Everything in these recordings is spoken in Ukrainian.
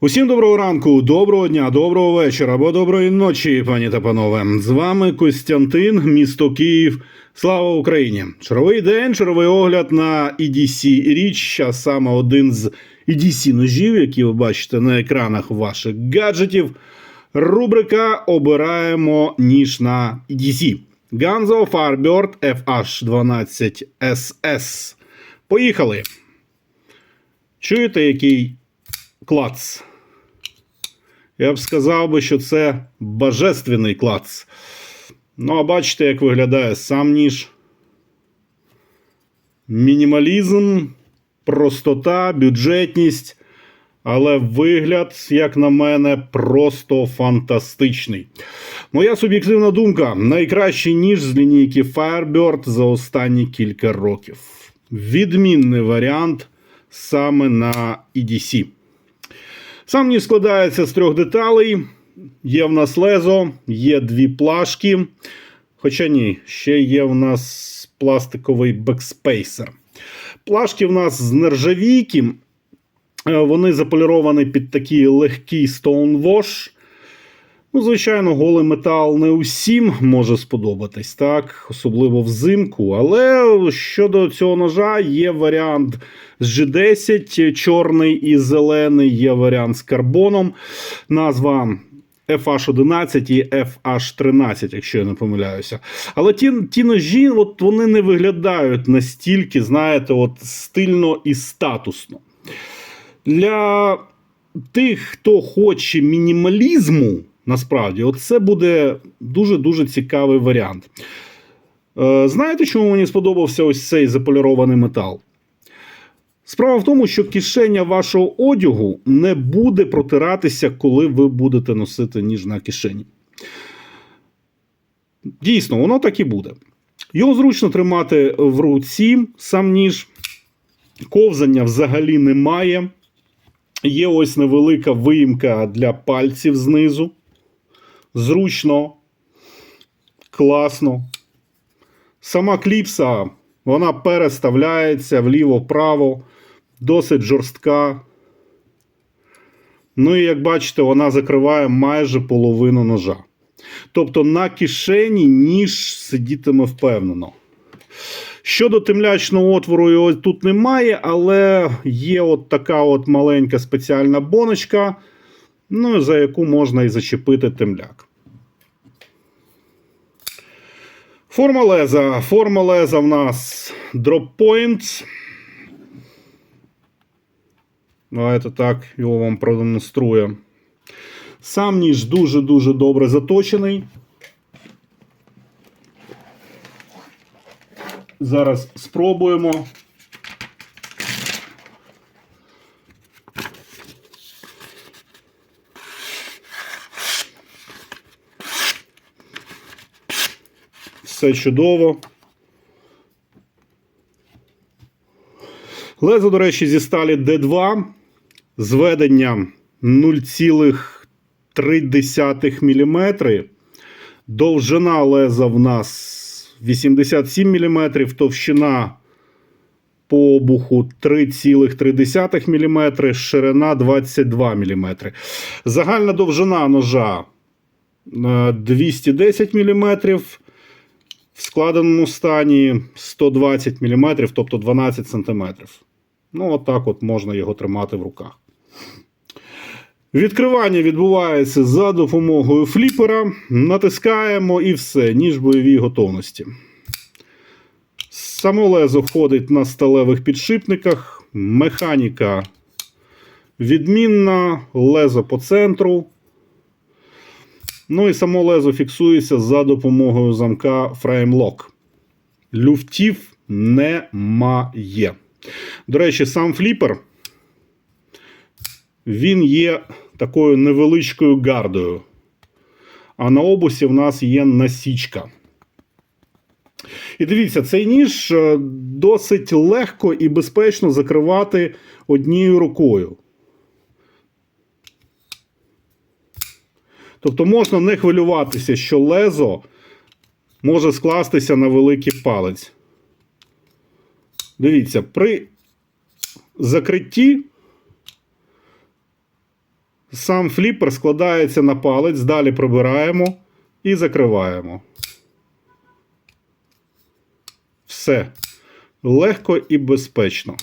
Усім доброго ранку, доброго дня, доброго вечора або доброї ночі, пані та панове. З вами Костянтин, місто Київ. Слава Україні! Чаровий день, чаровий огляд на EDC річ, а саме один з EDC ножів, які ви бачите на екранах ваших гаджетів. Рубрика Обираємо ніж на EDC. Ganzo Firebird FH12SS. Поїхали. Чуєте, який клац? Я б сказав би, що це божественний клац. Ну, а бачите, як виглядає сам ніж. Мінімалізм, простота, бюджетність. Але вигляд, як на мене, просто фантастичний. Моя суб'єктивна думка: найкращий ніж з лінійки Firebird за останні кілька років. Відмінний варіант саме на EDC. Сам ніж складається з трьох деталей. Є в нас лезо, є дві плашки. Хоча ні, ще є в нас пластиковий бекспейсер. Плашки в нас з нержавійки. Е, Вони заполіровані під такий легкий stonewash. Ну, звичайно, голий метал не усім може сподобатись, так, особливо взимку. Але щодо цього ножа є варіант з G10, чорний і зелений, є варіант з карбоном. Назва FH11 і FH13, якщо я не помиляюся. Але ті, ті ножі, от вони не виглядають настільки, знаєте, от стильно і статусно. Для тих, хто хоче мінімалізму, насправді, це буде дуже-дуже цікавий варіант. Е, знаєте, чому мені сподобався ось цей заполірований метал? Справа в тому, що кишеня вашого одягу не буде протиратися, коли ви будете носити ніж на кишені. Дійсно, воно так і буде. Його зручно тримати в руці, сам ніж. Ковзання взагалі немає. Є ось невелика виїмка для пальців знизу. Зручно, класно. Сама кліпса, вона переставляється вліво-право, досить жорстка. Ну і як бачите, вона закриває майже половину ножа. Тобто на кишені ніж сидітиме впевнено. Щодо темлячного отвору, його тут немає, але є от така от маленька спеціальна боночка, ну, за яку можна і зачепити темляк. Форма леза. Форма леза в нас Drop points. Давайте так його вам продемонструю. Сам ніж дуже-дуже добре заточений. Зараз спробуємо. Все чудово. Лезо, до речі, зі сталі D2 з веденням 0,3 мм. Довжина леза в нас 87 мм, товщина по обуху 3,3 мм, ширина 22 мм. Загальна довжина ножа е, 210 мм. В складеному стані 120 мм, тобто 12 см. Ну, отак от можна його тримати в руках. Відкривання відбувається за допомогою фліпера. Натискаємо і все, ніж бойовій готовності. Само лезо входить на сталевих підшипниках. Механіка відмінна, лезо по центру. Ну і само лезо фіксується за допомогою замка Frame Lock. Люфтів немає. До речі, сам фліпер. Він є такою невеличкою гардою. А на обусі в нас є насічка. І дивіться, цей ніж е, досить легко і безпечно закривати однією рукою. Тобто можна не хвилюватися, що лезо може скластися на великий палець. Дивіться, при закритті Сам фліпер складається на палець, далі прибираємо і закриваємо. Все. Легко і безпечно.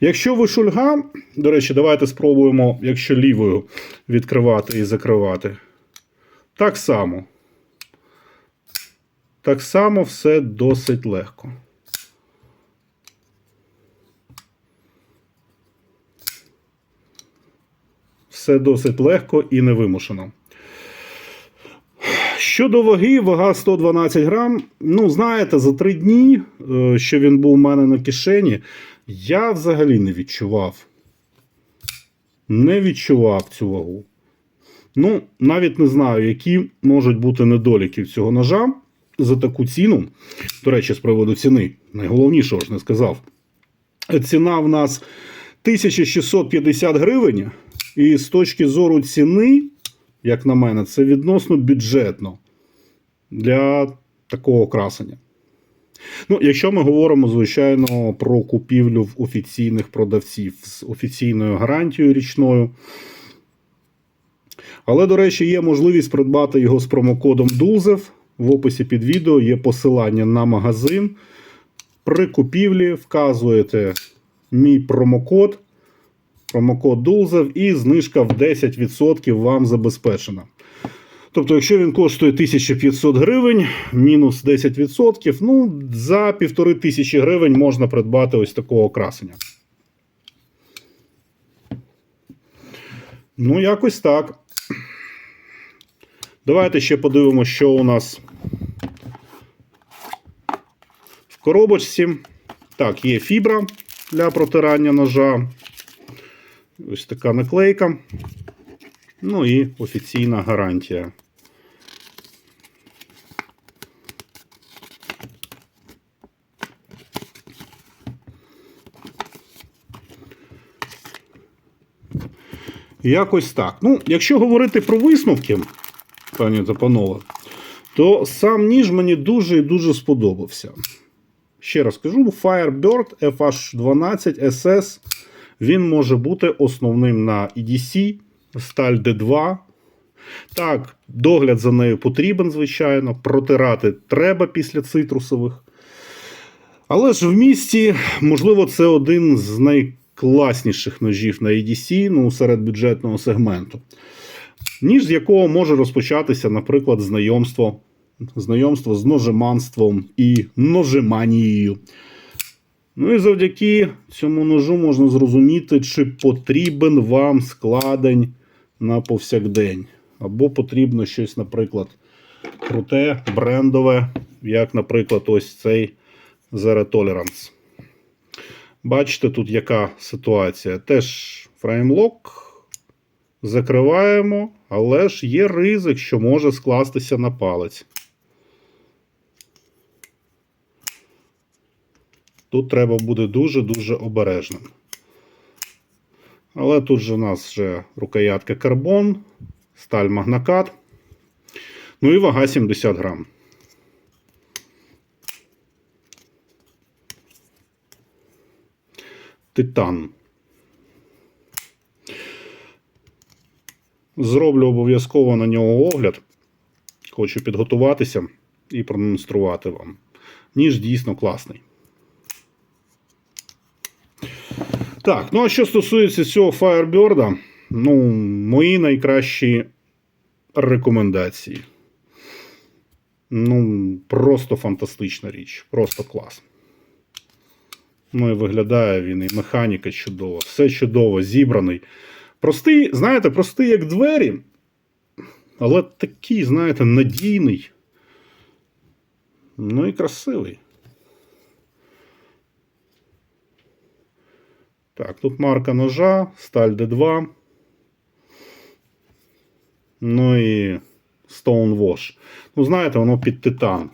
Якщо ви шульга, до речі, давайте спробуємо, якщо лівою відкривати і закривати. Так само. Так само все досить легко. Все досить легко і невимушено. Щодо ваги, вага 112 грам. Ну, знаєте, за три дні, е, що він був у мене на кишені, я взагалі не відчував. Не відчував цю вагу. Ну, навіть не знаю, які можуть бути недоліки цього ножа за таку ціну. До речі, з приводу ціни. Найголовнішого ж не сказав. Ціна в нас 1650 гривень. І з точки зору ціни, як на мене, це відносно бюджетно для такого красення. Ну, якщо ми говоримо, звичайно, про купівлю в офіційних продавців з офіційною гарантією річною. Але, до речі, є можливість придбати його з промокодом DULZEV. В описі під відео є посилання на магазин. При купівлі вказуєте мій промокод, промокод DULZEV, і знижка в 10% вам забезпечена. Тобто, якщо він коштує 1500 гривень, мінус 10%, ну, за 1500 гривень можна придбати ось такого красення. Ну, якось так. Давайте ще подивимося, що у нас в коробочці. Так, є фібра для протирання ножа. Ось така наклейка. Ну і офіційна гарантія. Якось так. Ну, якщо говорити про висновки, пані та то сам ніж мені дуже і дуже сподобався. Ще раз кажу: Firebird FH12 SS. Він може бути основним на EDC, сталь D2. Так, догляд за нею потрібен, звичайно. Протирати треба після цитрусових. Але ж в місті, можливо, це один з найкласніших ножів на EDC, ну, серед бюджетного сегменту. Ніж з якого може розпочатися, наприклад, знайомство, знайомство з ножеманством і ножеманією. Ну і завдяки цьому ножу можна зрозуміти, чи потрібен вам складень на повсякдень. Або потрібно щось, наприклад, круте, брендове, як, наприклад, ось цей Zero Tolerance. Бачите, тут яка ситуація. Теж фреймлок закриваємо, але ж є ризик, що може скластися на палець. Тут треба буде дуже-дуже обережним. Але тут же у нас вже рукоятка карбон, сталь магнакат. Ну і вага 70 грам. Титан. Зроблю обов'язково на нього огляд. Хочу підготуватися і продемонструвати вам. Ніж дійсно класний. Так, ну а що стосується цього Firebird, ну, мої найкращі рекомендації. Ну, просто фантастична річ, просто клас. Ну і виглядає він, і механіка чудова, все чудово, зібраний. Простий, знаєте, простий, як двері, але такий, знаєте, надійний. Ну і красивий. Так, тут марка ножа, сталь D2. Ну і Stone Wash. Ну, знаєте, воно під титан.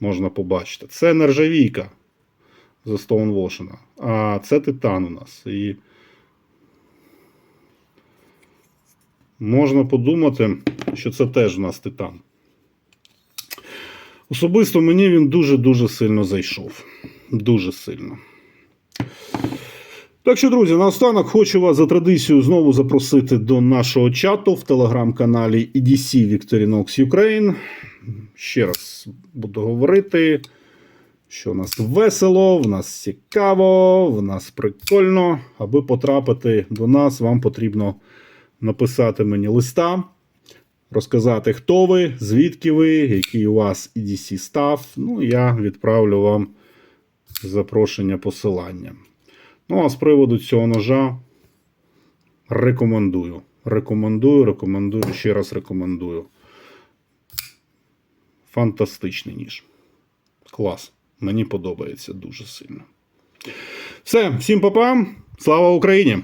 Можна побачити. Це нержавійка застоунвошена. А це титан у нас. І можна подумати, що це теж у нас титан. Особисто мені він дуже-дуже сильно зайшов. Дуже сильно. Так що, друзі, наостанок хочу вас за традицією знову запросити до нашого чату в телеграм-каналі EDC Victorinox Ukraine. Ще раз буду говорити, що в нас весело, в нас цікаво, в нас прикольно. Аби потрапити до нас, вам потрібно написати мені листа, розказати, хто ви, звідки ви, який у вас EDC став. Ну, я відправлю вам запрошення посилання. Ну, а з приводу цього ножа рекомендую. Рекомендую, рекомендую, ще раз рекомендую. Фантастичний ніж. Клас. Мені подобається дуже сильно. Все, всім па-па. Слава Україні!